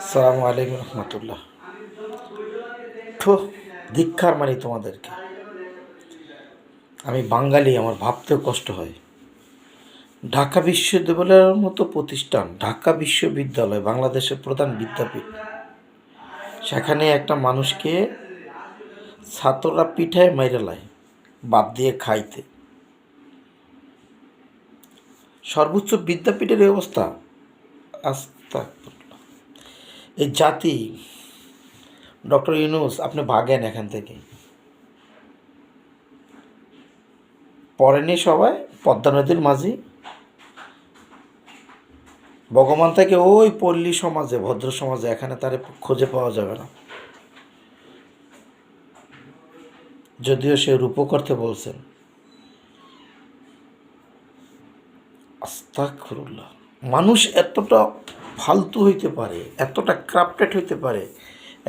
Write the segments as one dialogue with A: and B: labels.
A: আসসালামু আলাইকুম রহমতুল্লাহ। ঠো দীক্ষার মানি তোমাদেরকে। আমি বাঙালি, আমার ভাবতেও কষ্ট হয়। ঢাকা বিশ্ববিদ্যালয়ের মতো প্রতিষ্ঠান, ঢাকা বিশ্ববিদ্যালয়, বাংলাদেশের প্রধান বিদ্যাপীঠ। সেখানে একটা মানুষকে ছাত্ররা পিঠায় মাইরালায় বাদ দিয়ে খাইতে। সর্বোচ্চ বিদ্যাপীঠের অবস্থা আস্তা এই জাতি, ডক্টর ইউনুস, আপনি ভাগেন এখান থেকে। পড়েনি সবাই, পদ্মা নদীর মাঝি। ভগবান থেকে ওই পল্লী সমাজে, ভদ্র সমাজে, এখানে তার খুঁজে পাওয়া যাবে না। যদিও সে রূপ করতে বলছেন আস্তাকফিরুল্লাহ মানুষ এতটা ফালতু হইতে পারে, এতটা ক্রাফটেড হইতে পারে,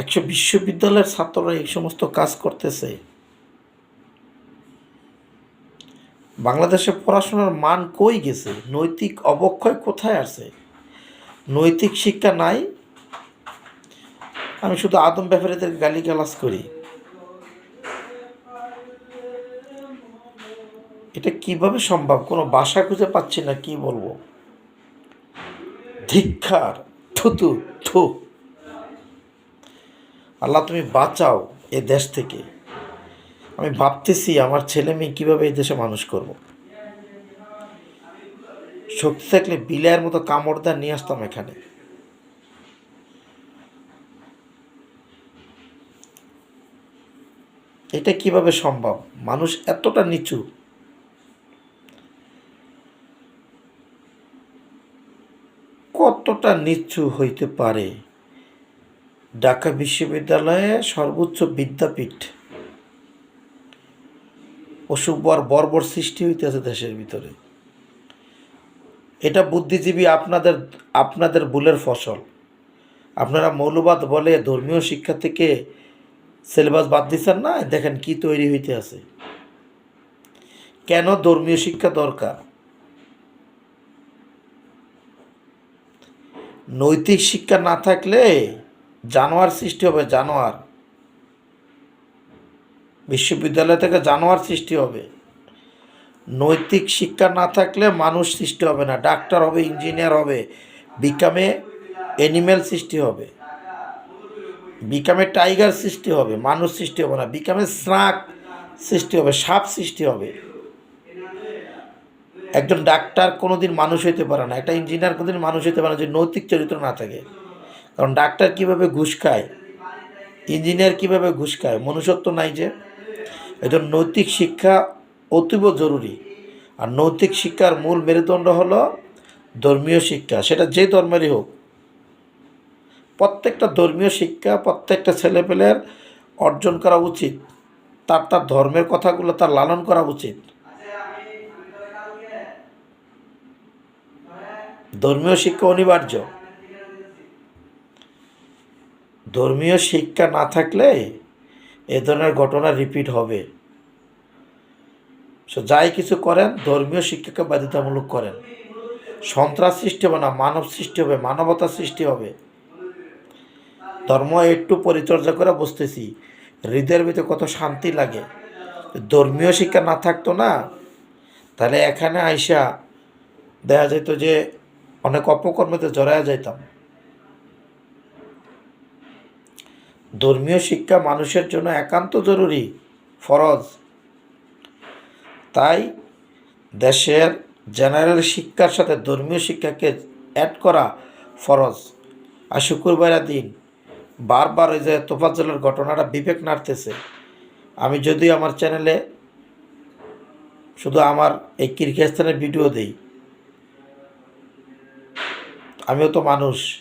A: একশো বিশ্ববিদ্যালয়ের ছাত্ররা এই সমস্ত কাজ করতেছে। বাংলাদেশে পড়াশোনার মান কই গেছে? নৈতিক অবক্ষয় কোথায় আছে? নৈতিক শিক্ষা নাই? আমি শুধু আদম ব্যাপারীদের গালিগালাজ করি। এটা কীভাবে সম্ভব? কোনো বাসা খুঁজে পাচ্ছি না, কি বলব? ধিক্ষার থুতু, থু। আল্লাহ, তুমি বাঁচাও এ দেশ থেকে। আমি ভাবতেছি আমার ছেলে মেয়ে কীভাবে এই দেশে মানুষ করব। শক্তি থাকলে বিলাইয়ের মতো কামড় দেওয়া নিয়ে আসতাম এখানে। এটা কীভাবে সম্ভব? মানুষ এতটা নিচু। কতটা নিচু হইতে পারে? ঢাকা বিশ্ববিদ্যালয়ে সর্বোচ্চ বিদ্যাপীঠ। অসুখ বর বর্বর সৃষ্টি হইতেছে দেশের ভিতরে। এটা বুদ্ধিজীবী আপনাদের আপনাদের ভুলের ফসল। আপনারা মৌলবাদ বলে ধর্মীয় শিক্ষা থেকে সিলেবাস বাদ দিচ্ছেন না? দেখেন কি তৈরি হইতে আছে। কেন ধর্মীয় শিক্ষা দরকার? নৈতিক শিক্ষা না থাকলে জানোয়ার সৃষ্টি হবে, জানোয়ার। বিশ্ববিদ্যালয় থেকে জানোয়ার সৃষ্টি হবে। নৈতিক শিক্ষা না থাকলে মানুষ সৃষ্টি হবে না, ডাক্তার হবে, ইঞ্জিনিয়ার হবে বিকামে অ্যানিম্যাল সৃষ্টি হবে। বিকামে টাইগার সৃষ্টি হবে, মানুষ সৃষ্টি হবে না। বিকামে স্নাক সৃষ্টি হবে, সাপ সৃষ্টি হবে। একজন ডাক্তার কোনোদিন মানুষ হইতে পারে না, একটা ইঞ্জিনিয়ার কোনোদিন মানুষ হইতে পারে না যদি নৈতিক চরিত্র না থাকে। কারণ ডাক্তার কীভাবে ঘুষ খায়, ইঞ্জিনিয়ার কীভাবে ঘুষ খায়, মনুষ্যত্ব নাই যে। একজন নৈতিক শিক্ষা অতীব জরুরি। আর নৈতিক শিক্ষার মূল মেরুদণ্ড হলো ধর্মীয় শিক্ষা, সেটা যে ধর্মেরই হোক। প্রত্যেকটা ধর্মীয় শিক্ষা প্রত্যেকটা ছেলেপেলের অর্জন করা উচিত, তার তার ধর্মের কথাগুলো তার লালন করা উচিত। ধর্মীয় শিক্ষা অনিবার্য। ধর্মীয় শিক্ষা না থাকলে এ ধরনের ঘটনা রিপিট হবে। সো যাই কিছু করেন, ধর্মীয় শিক্ষাকে বাধ্যতামূলক করেন। সন্ত্রাস সৃষ্টি হবে না, মানব সৃষ্টি হবে, মানবতা সৃষ্টি হবে। ধর্ম একটু পরিচর্যা করে বসতেছি হৃদয়ের ভিতরে কত শান্তি লাগে। ধর্মীয় শিক্ষা না থাকতো না, তাহলে এখানে আইসা দেখা যেত যে অনেক অপকর্মেতে জড়ায়া যাইতাম। ধর্মীয় শিক্ষা মানুষের জন্য একান্ত জরুরি, ফরজ। তাই দেশের জেনারেল শিক্ষার সাথে ধর্মীয় শিক্ষাকে অ্যাড করা ফরজ। আর শুক্রবার দিন বারবার ওই যে তোফাজ্জলের ঘটনাটা বিবেক নাড়তেছে। আমি যদি আমার চ্যানেলে শুধু আমার এই কিরগিজস্তানের ভিডিও দিই। আমিও তো মানুষ।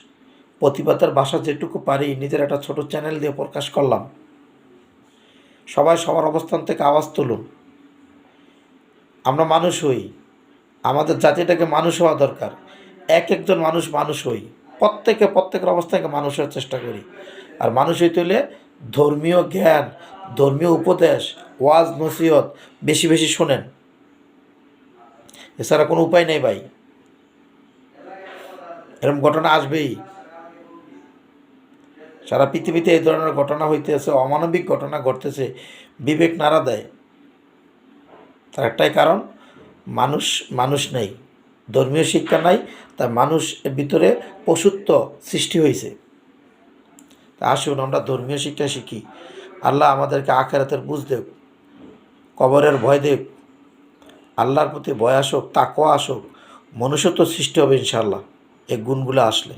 A: প্রতিবাদের বাসা যেটুকু পারি, নিজের একটা ছোট চ্যানেল দিয়ে প্রকাশ করলাম। সবাই সবার অবস্থান থেকে আওয়াজ তুলুন। আমরা মানুষ হই। আমাদের জাতিটাকে মানুষ হওয়া দরকার। এক একজন মানুষ মানুষ হই। প্রত্যেকে প্রত্যেকের অবস্থা থেকে মানুষ হওয়ার চেষ্টা করি। আর মানুষ হইতে হলে ধর্মীয় জ্ঞান, ধর্মীয় উপদেশ, ওয়াজ, নসিহত বেশি বেশি শোনেন। এছাড়া কোনো উপায় নেই ভাই। এরকম ঘটনা আসবেই। সারা পৃথিবীতে এই ধরনের ঘটনা হইতেছে, অমানবিক ঘটনা ঘটতেছে, বিবেক নাড়া দেয়। তার একটাই কারণ, মানুষ মানুষ নেই, ধর্মীয় শিক্ষা নাই তাই মানুষ এর ভিতরে পশুত্ব সৃষ্টি হয়েছে তা আসুন আমরা ধর্মীয় শিক্ষা শিখি। আল্লাহ আমাদেরকে আখেরাতের বুঝ দেব কবরের ভয় দেব আল্লাহর প্রতি ভয় আসুক, তাকওয়া আসুক, মনুষ্যত্ব সৃষ্টি হবে ইনশাল্লাহ এই গুণগুলো আসলে।